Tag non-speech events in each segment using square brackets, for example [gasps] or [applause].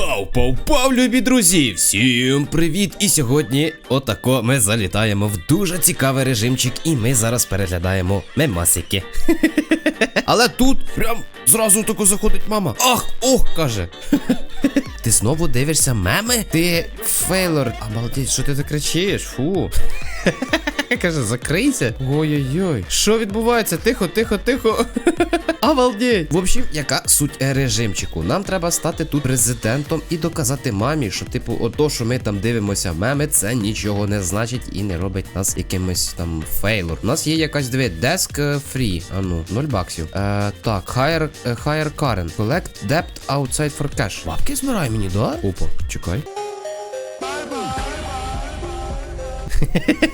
Пау, пау, пау, любі друзі! Всім привіт! І сьогодні отако ми залітаємо в дуже цікавий режимчик, і ми зараз переглядаємо мемасики. [laughs] Але тут прям зразу тако заходить мама. Ах, ох, каже. [laughs] Ти знову дивишся меми? Ти фейлор. Обалдеть, що ти так кричиш? Фу. [laughs] [laughs] Каже, закрийся. Ой-ой-ой. Що відбувається? Тихо, тихо, тихо. [laughs] Обалдеть. В общем, яка суть е, режимчику? Нам треба стати тут президентом і доказати мамі, що, типу, ото, що ми там дивимося меми, це нічого не значить і не робить нас якимось там фейлор. У нас є якась диви, деск free. А ну, 0 баксів. Е, так, hire, е, hire Karen. Collect debt outside for cash. Бабки збирай мені, да? Опа, чекай. [laughs]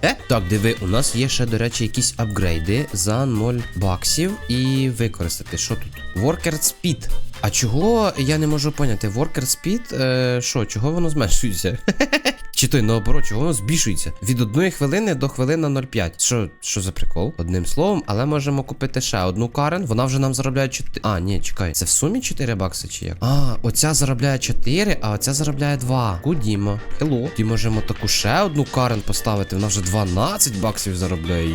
Так, диви, у нас є ще, до речі, якісь апгрейди за 0 баксів і використати. Що тут? Worker Speed. А чого я не можу поняти? Worker Speed, е, що, чого воно зменшується? [laughs] Чи той наоборот, чого воно збільшується? Від одної хвилини до хвилини 0,5. Що, що за прикол? Одним словом, але можемо купити ще одну карен. Вона вже нам заробляє 4. А, ні, чекай. Це в сумі 4 бакси чи як? А, оця заробляє 4, а оця заробляє 2. Гудімо. Хелло. І можемо таку ще одну карен поставити. Вона вже 12 баксів заробляє.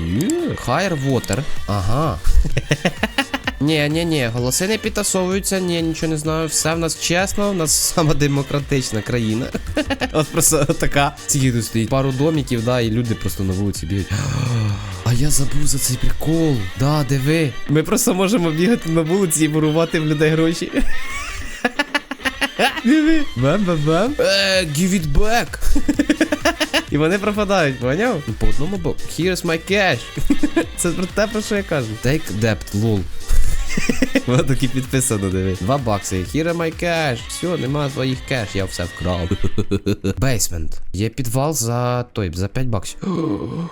Higher Water. Ага. Ні, ні, ні, голоси не підтасовуються, ні, нічого не знаю. Все в нас чесно, в нас сама демократична країна. [laughs] От просто така. Скільки стоїть пару домиків, да, і люди просто на вулиці бігають. [gasps] А я забув за цей прикол. Да, диви. Ми просто можемо бігати на вулиці і ворувати в людей гроші. [laughs] Диви. Бам-бам-бам. Е, give it back. [laughs] І вони пропадають, поняв? По одному боку. Here's my cash. Це про те, про що я кажу. Take debt, лол. [laughs] Воно таки підписано, диви. Два бакси. Here my cash. Все, нема своїх кеш, я все вкрав. [laughs] Бейсмент. Є підвал за той, за 5 баксів. [gasps]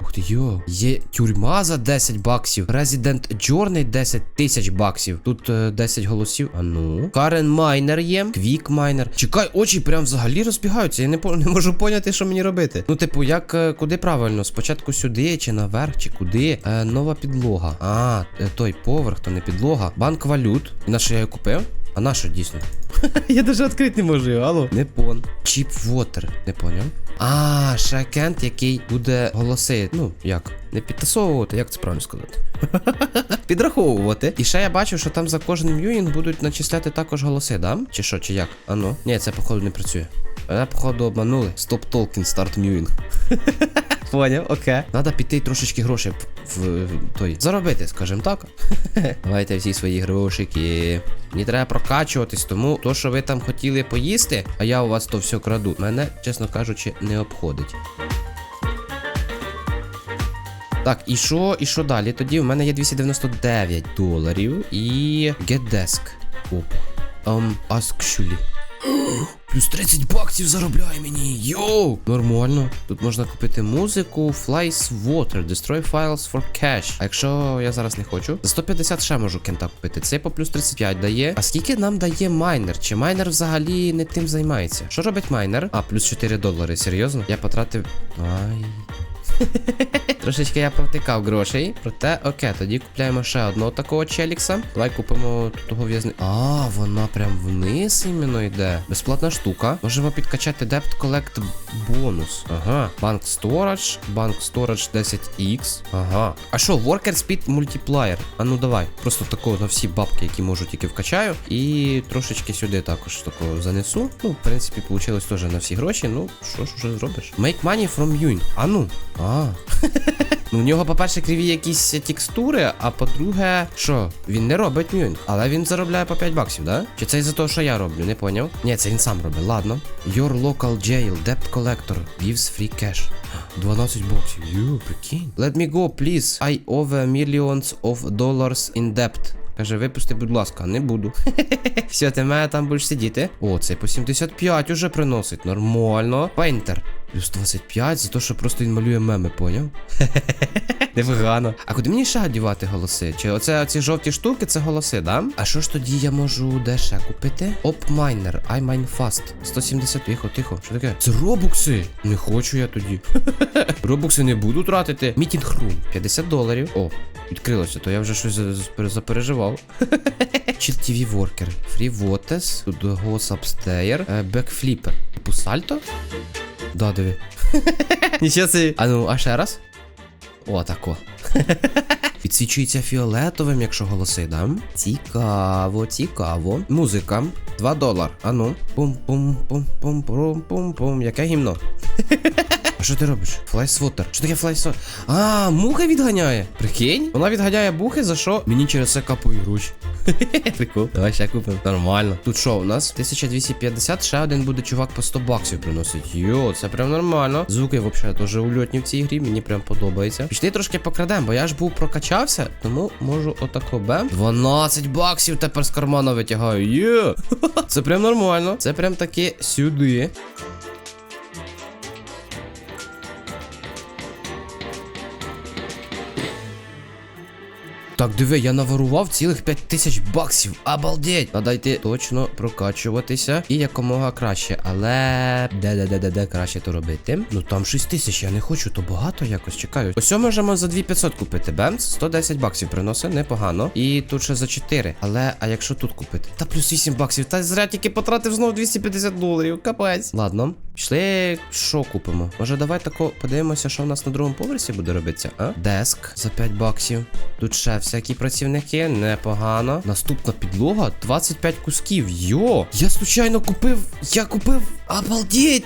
Ух ти йо. Є тюрма за 10 баксів. Resident Journey 10 тисяч баксів. Тут е, 10 голосів. А ну. Карен Майнер є. Квік Майнер. Чекай, очі прям взагалі розбігаються. Я не, не можу поняти, що мені робити. Ну, типу, як е, куди правильно? Спочатку сюди, чи наверх, чи куди. Е, нова підлога. А, е, той поверх, то не підлога. Банк валют. І на що я його купив? А на що дійсно? [laughs] Я даже відкрити не можу, його, алло. Не пон. Чіп Water. Не поняв. А, ще кент, який буде голоси. Ну, як? Не підтасовувати, як це правильно сказати? [laughs] Підраховувати. І ще я бачу, що там за кожен мюїнг будуть начисляти також голоси, да? Чи що, чи як? А ну? Ні, це походу не працює. Мене, походу, обманули. Стоп толкін, старт мюїнг. [laughs] Поняв, окей. Надо піти трошечки грошей в, в той. Заробити, скажімо так. [laughs] Давайте всі свої грошики. Мені треба прокачуватись, тому то, що ви там хотіли поїсти, а я у вас то все краду. Мене, чесно кажучи, не обходить. Так, і що, і що далі? Тоді в мене є 299 доларів і GetDesk. Оп. Um, actually. Плюс 30 баксів заробляє мені. Йоу! Нормально. Тут можна купити музику, Flies Water, Destroy Files for Cash. А якщо я зараз не хочу, за 150 ще можу кента купити. Це по плюс 35 дає. А скільки нам дає майнер? Чи майнер взагалі не тим займається? Що робить майнер? А, плюс 4 долари. Серйозно? Я потратив. Ай. Трошечки я провтикав грошей. Проте, окей, тоді купляємо ще одного такого челікса. Давай купимо того в'язни. А, вона прям вниз іменно йде. Безплатна штука. Можемо підкачати Debt Collect бонус. Ага. Банк Storage, Банк Storage 10X. Ага. А що, Worker Speed Multiplier? А ну давай. Просто такого на всі бабки, які можу, тільки вкачаю. І трошечки сюди також такого занесу. Ну, в принципі, вийшло теж на всі гроші. Ну, що ж вже зробиш? Make money from Yuin. А ну. А. Ну, в нього, по-перше, криві якісь текстури, а по-друге, що, він не робить мюнь, але він заробляє по 5 баксів, да? Чи це із-за того, що я роблю, не поняв? Ні, це він сам робить, ладно. Your local jail, debt collector, gives free cash. 12 баксів. Ю, прикинь. Let me go, please. I owe millions of dollars in debt. Каже, випусти, будь ласка, не буду. [laughs] Все, ти мене там будеш сидіти. О, цей по 75 уже приносить. Нормально. Пейнтер. Плюс 25 за те, що просто він малює меми, поняв? [laughs] Непогано. А куди мені ще одівати голоси? Чи оце ці жовті штуки це голоси, да? А що ж тоді я можу де ще купити? Опмайнер, iMine Fast. 170, тихо, тихо. Що таке? Це робукси. Не хочу я тоді. [laughs] Робукси не буду тратити. Мітінг рум. 50 доларів. О, відкрилося, то я вже щось за- за- запереживав. [laughs] Chill TV Worker. Free Votes. Тут Ghost Upstairs. е, Backflipper. Типу сальто? Да, диви. Нічого собі. А ну, а ще раз? О, тако. [laughs] Підсвічується фіолетовим, якщо голоси, да? Цікаво, цікаво. Музика. 2 долар. Ану. Пум-пум-пум-пум-пум-пум-пум. Яке гімно? А що ти робиш? Флайсвотер. Що таке флайсвотер? А, муха відганяє. Прикинь? Вона відганяє бухи, за що мені через це капають гроші. [laughs] Прикол. Давай ще купимо. Нормально. Тут що у нас? 1250, ще один буде чувак по 100 баксів приносить. Йо, це прям нормально. Звуки взагалі дуже ульотні в цій грі, мені прям подобається. Пішли трошки покрадемо, бо я ж був прокачався, тому можу отако бем. 12 баксів тепер з кармана витягаю. Є! [laughs] Це прям нормально. Це прям таки сюди. Так, диви, я наворував цілих 5 тисяч баксів. Обалдеть! Надо йти точно прокачуватися і якомога краще. Але де де де де де краще то робити? Ну там 6 тисяч, я не хочу, то багато якось чекаю. Ось можемо за 2500 купити. Бемс, 110 баксів приносить, непогано. І тут ще за 4. Але а якщо тут купити? Та плюс 8 баксів. Та зря тільки потратив знову 250 доларів. Капець. Ладно. Пішли, що купимо? Може, давай тако подивимося, що в нас на другому поверсі буде робитися, а? Деск за 5 баксів. Тут ще всякі працівники, непогано. Наступна підлога 25 кусків. Йо! Я случайно купив. Я купив. Обалдеть!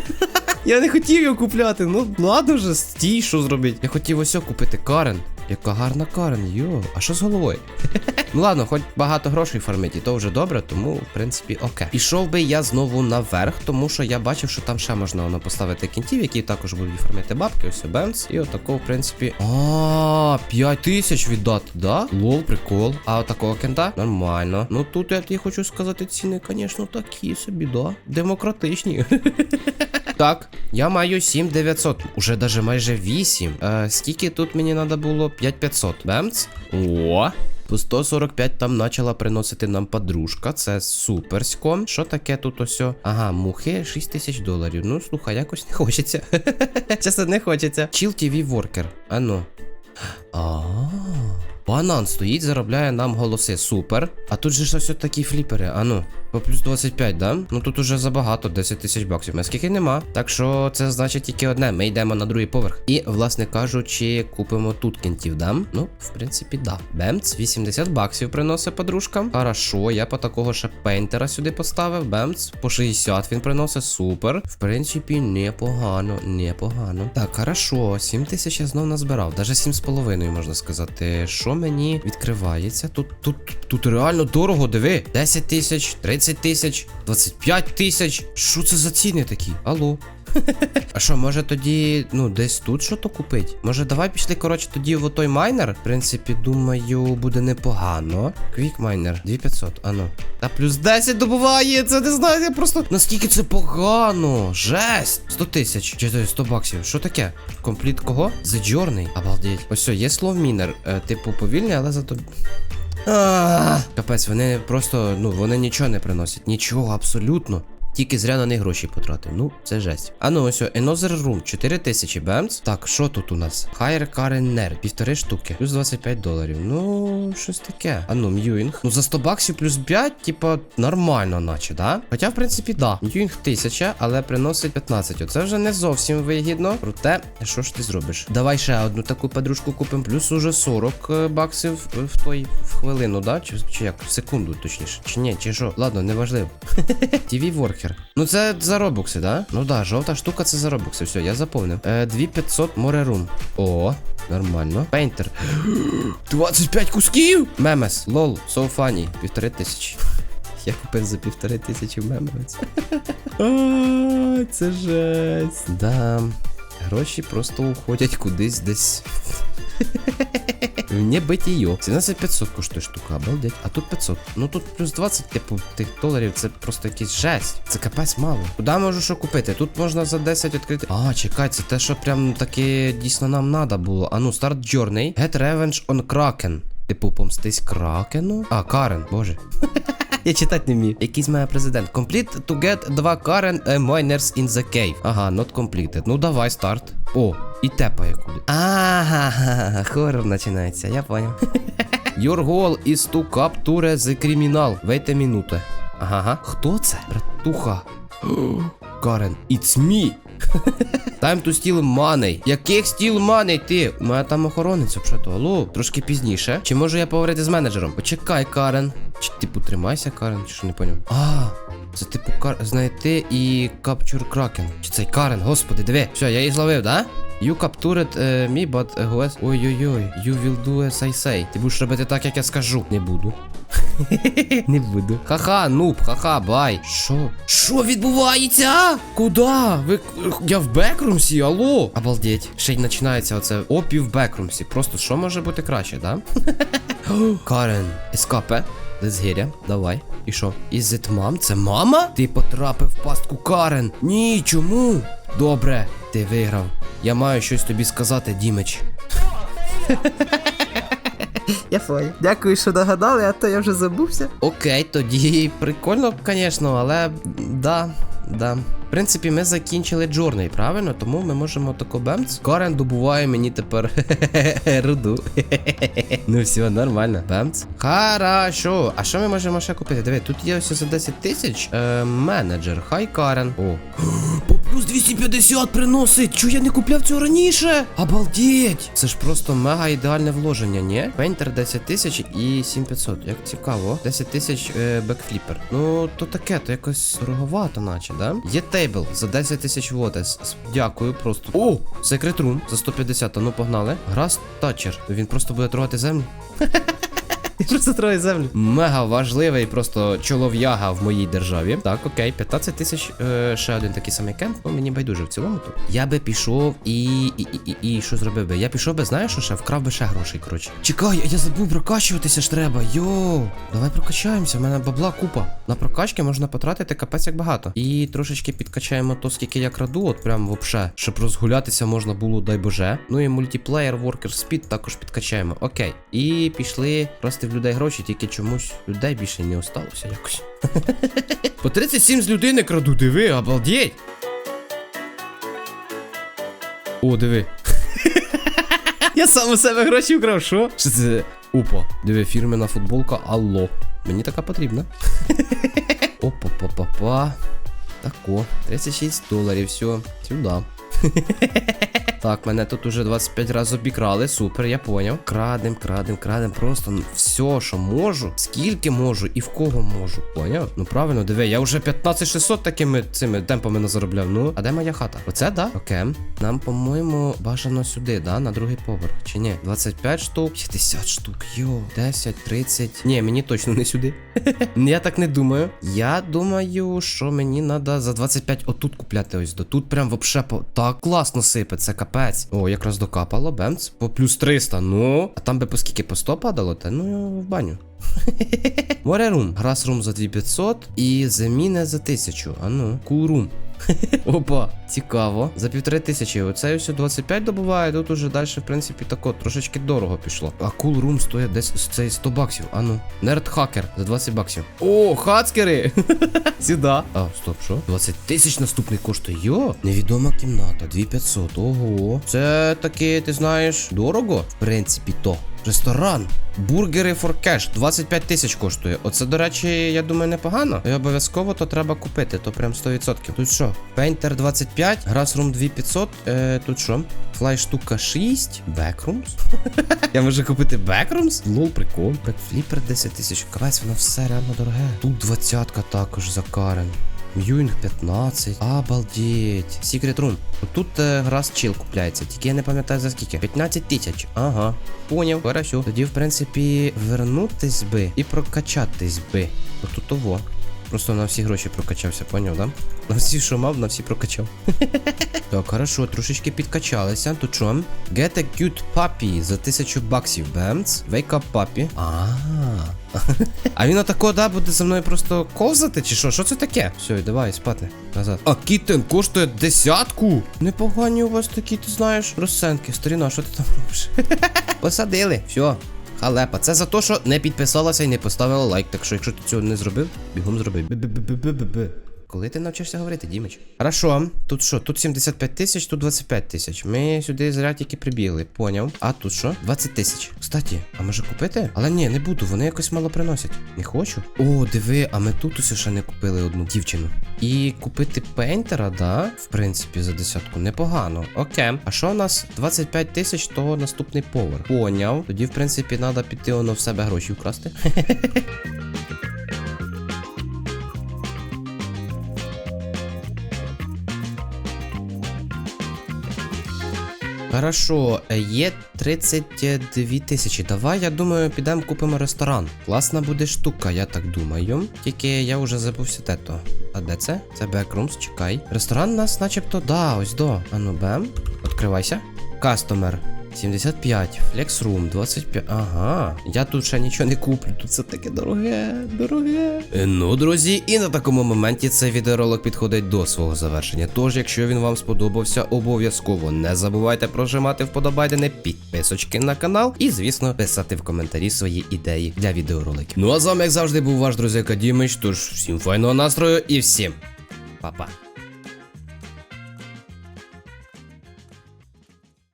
[laughs] Я не хотів його купляти. Ну ладно вже, стій, що зробить. Я хотів ось купити Карен. Яка гарна Карен, йо. А що з головою? ну ладно, хоч багато грошей фармить, і то вже добре, тому в принципі окей. Пішов би я знову наверх, тому що я бачив, що там ще можна воно поставити кінтів, які також будуть фармити бабки, ось бемс. І отако, в принципі. А, 5 тисяч віддати, да? Лол, прикол. А отакого кента? Нормально. Ну тут я тобі хочу сказати, ціни, звісно, такі собі, да. Демократичні. [laughs] Так, я маю 7900, уже даже майже 8. Е, скільки тут мені треба було? 5500. Бемц? О! По 145 там почала приносити нам подружка. Це суперсько. Що таке тут ось? Ага, мухи 6 тисяч доларів. Ну, слухай, якось не хочеться. [laughs] Чесно, не хочеться. Chill TV Worker. Ану. А. Банан стоїть, заробляє нам голоси. Супер. А тут же ж ось такі фліпери. Ану. По плюс 25, да? Ну тут уже забагато, 10 тисяч баксів. А скільки нема. Так що це значить тільки одне. Ми йдемо на другий поверх. І, власне кажучи, купимо тут кінтів, да? Ну, в принципі, да. Бемц, 80 баксів приносить подружка. Хорошо, я по такого ще пейнтера сюди поставив. Бемц, по 60 він приносить. Супер. В принципі, непогано, непогано. Так, хорошо, 7 тисяч я знов назбирав. Даже 7,5 можна сказати. Що мені відкривається? Тут, тут, тут реально дорого, диви. 10 тисяч, 30 тисяч, 25 тисяч. Що це за ціни такі? Алло. А що, може тоді, ну, десь тут що то купить? Може, давай пішли, коротше, тоді в той майнер. В принципі, думаю, буде непогано. Квік майнер, 2500, ану. Та плюс 10 добуває, це не знаю, я просто. Наскільки це погано? Жесть! 100 тисяч, чи то 100 баксів. Що таке? Компліт кого? The Journey. Обалдеть. Ось все, є слов мінер. Е, типу повільний, але зато. Капець, вони просто, ну, вони нічого не приносять. Нічого, абсолютно. Тільки зря на них гроші потратив. Ну, це жесть. А ну ось, Another Room, 4000 бемс. Так, що тут у нас? Hire Karen Nerd, півтори штуки. Плюс 25 доларів. Ну, щось таке. А ну, Мьюінг. Ну, за 100 баксів плюс 5, типа, нормально, наче, да? Хоча, в принципі, да. Мьюінг 1000, але приносить 15. Оце вже не зовсім вигідно. Проте, що ж ти зробиш? Давай ще одну таку подружку купимо. Плюс уже 40 е, баксів в той в хвилину, да? Чи, чи як? В секунду, точніше. Чи ні, чи що? Ладно, неважливо. [laughs] TV Worker. Ну це за робокси, да? Ну да, жовта штука це за робокси. Все, я заповнив. Е, 2500 море рум. О, нормально. Пейнтер. [gasps] 25 кусків! Мемес, лол, so funny. Півтори тисячі. [laughs] Я купив за півтори тисячі мемес. [laughs] А, Це жесть. Да. Гроші просто уходять кудись десь. [laughs] Не її. 17500 коштує штука, обалдеть. А тут 500. Ну тут плюс 20, типу, тих доларів, це просто якийсь жесть. Це капець мало. Куди можу що купити? Тут можна за 10 відкрити. А, чекай, це те, що прям таке дійсно нам треба було. А ну, старт Journey. Get Revenge on Kraken. Типу, помстись Кракену? А, Карен, боже. [laughs] Я читати не вмію. Якийсь має президент. Complete to get 2 Karen uh, miners in the cave. Ага, not completed. Ну давай, старт. О, і тепає куди. Ага, [laughs] хорор починається, я понял. [laughs] Your goal is to capture the criminal. Wait a minute. Ага, хто це? Братуха. [gasps] Карен, it's me. Time to steal money. Яких steal money ти? У мене там охоронець взагалі. Алло, трошки пізніше. Чи можу я поговорити з менеджером? Почекай, Карен. Чи типу тримайся, Карен, чи що не поняв? А, це типу кар... знайти і capture Kraken. Чи цей Карен, господи, диви. Все, я її зловив, да? You captured uh, me, but uh. Ой-ой-ой, you will do as I say. Ти будеш робити так, як я скажу. Не буду. [laughs] Не буду. Ха-ха, нуб, ха-ха, бай. Що? Що відбувається? Куда? Ви. Я в бекрумсі, алло. Обалдеть. Ще й починається оце опі в бекрумсі. Просто що може бути краще, да? [laughs] Карен, ескапе. Лезгіря, давай. І що? Is it mom? Це мама? Ти потрапив в пастку Карен. Ні, чому? Добре, ти виграв. Я маю щось тобі сказати, Дімич. Я фой. Дякую, що догадали, а то я вже забувся. Окей, тоді прикольно, звісно, але да, да. В принципі, ми закінчили джорний, правильно? Тому ми можемо тако бемц. Карен добуває мені тепер [laughs] руду. [laughs] ну все, нормально. Бемц. Хорошо. А що ми можемо ще купити? Диви, тут є ось за 10 тисяч. Е, менеджер. Хай Карен. О. [gasps] По плюс 250 приносить. Чого я не купляв цього раніше? Обалдеть! Це ж просто мега ідеальне вложення, ні? Пейнтер 10 тисяч і 7500. Як цікаво. 10 тисяч е, бекфліпер. Ну, то таке, то якось дороговато, наче, да? Є тейбл за 10 тисяч вотес. Дякую, просто. О! Секрет рум за 150, ну погнали. Грас Татчер. Він просто буде трогати землю. Він Просто троє землю. Мега важливий просто чолов'яга в моїй державі. Так, окей, 15 тисяч. Е, ще один такий самий кемп. Ну мені байдуже в цілому тут. Я би пішов і. І, і, і, і що зробив би? Я пішов би, знаєш, що ще вкрав би ще грошей, коротше. Чекай, я забув прокачуватися ж треба. Йоу, давай прокачаємося. У мене бабла купа. На прокачки можна потратити капець як багато. І трошечки підкачаємо то, скільки я краду, от прям вообще, щоб розгулятися можна було, дай боже. Ну і мультиплеєр, Worker Speed також підкачаємо. Окей. І пішли красти людей гроші, тільки чомусь людей більше не осталося якось. [laughs] По 37 з людини краду, диви, обалдеть. О, диви. [laughs] Я сам у себе гроші вкрав, що? Що це? Опа, диви, фірмена футболка, алло. Мені така потрібна. [laughs] Опа-па-па-па. Тако. 36 доларів, все, сюди. Так, мене тут уже 25 разів обікрали. Супер, я поняв. Крадем, крадем, крадем. Просто все, що можу, скільки можу і в кого можу. Поняв? Ну правильно, диви, я вже 15600 такими цими темпами назаробляв. Ну, а де моя хата? Оце, да? Окей. Нам, по-моєму, бажано сюди, да? На другий поверх. Чи ні? 25 штук, 50 штук. Йо, 10, 30. Ні, мені точно не сюди. [laughs] Я так не думаю. Я думаю, що мені треба за 25 отут купляти ось до. Тут прям вообще по... так класно сипе, це капець. О, якраз докапало, бемц. По плюс 300, ну. А там би по скільки по 100 падало, та ну в баню. [laughs] Море рум. Грас рум за 2500 і заміна за 1000. А ну, кул рум. [laughs] Опа, цікаво. За півтори тисячі. Оце ось 25 добуває, тут уже далі, в принципі, тако трошечки дорого пішло. А кул рум стоїть десь цей 100 баксів. А ну. Нерд хакер за 20 баксів. О, хацкери! [laughs] Сюди. А, стоп, що? 20 тисяч наступний коштує. Йо, невідома кімната, 2500. Ого. Це таки, ти знаєш, дорого, в принципі, то. Ресторан. Бургери for cash. 25 тисяч коштує. Оце, до речі, я думаю, непогано. І обов'язково то треба купити, то прям 100%. Тут що? Painter 25, Grassroom 2500. Е, тут що? Флай штука 6. Backrooms. [laughs] я можу купити Backrooms? Лол, прикол. Бекфліпер 10 тисяч. Кавець, воно все реально дороге. Тут двадцятка також за Карен. Мьюінг 15. Обалдеть. Secret Room. Тут е, гра з чил купляється, тільки я не пам'ятаю за скільки. 15 тисяч. Ага. Поняв, хорошо. Тоді, в принципі, вернутись би і прокачатись би. Отут. Просто на всі гроші прокачався, поняв, да? На всі, що мав, на всі прокачав. [laughs] так, хорошо, трошечки підкачалися. Тут що? Get a cute puppy за тисячу баксів. Бемц. Wake up puppy. А. [laughs] А він отако, да, буде за мною просто ковзати, чи що? Що це таке? Все, давай спати. Назад. А кітен коштує десятку. Непогані у вас такі, ти знаєш, розценки. Старіна, що ти там робиш? [laughs] Посадили. Все. Халепа. Це за те, що не підписалася і не поставила лайк. Так що, якщо ти цього не зробив, бігом зроби. Коли ти навчишся говорити, Дімич? Хорошо, тут що? Тут 75 тисяч, тут 25 тисяч. Ми сюди зря тільки прибігли, поняв. А тут що? 20 тисяч. Кстати, а може купити? Але ні, не буду, вони якось мало приносять. Не хочу. О, диви, а ми тут усе ще не купили одну дівчину. І купити пейнтера, да? В принципі, за десятку непогано. Окей. А що у нас? 25 тисяч, то наступний поверх. Поняв. Тоді, в принципі, треба піти воно в себе гроші вкрасти. [laughs] Хорошо, е, є 32 тисячі. Давай, я думаю, підемо купимо ресторан. Класна буде штука, я так думаю. Тільки я вже забувся те то. А де це? Це Backrooms, чекай. Ресторан у нас начебто, да, ось до. Ану, бем. Відкривайся. Кастомер. 75, Flexroom 25. Ага. Я тут ще нічого не куплю. Тут все таке дороге, дороге. Е, Ну, друзі, і на такому моменті цей відеоролик підходить до свого завершення. Тож, якщо він вам сподобався, обов'язково не забувайте прожимати вподобайдени, підписочки на канал і, звісно, писати в коментарі свої ідеї для відеороликів. Ну а з вами, як завжди, був ваш друзяка Дімич. Тож всім файного настрою і всім па-па.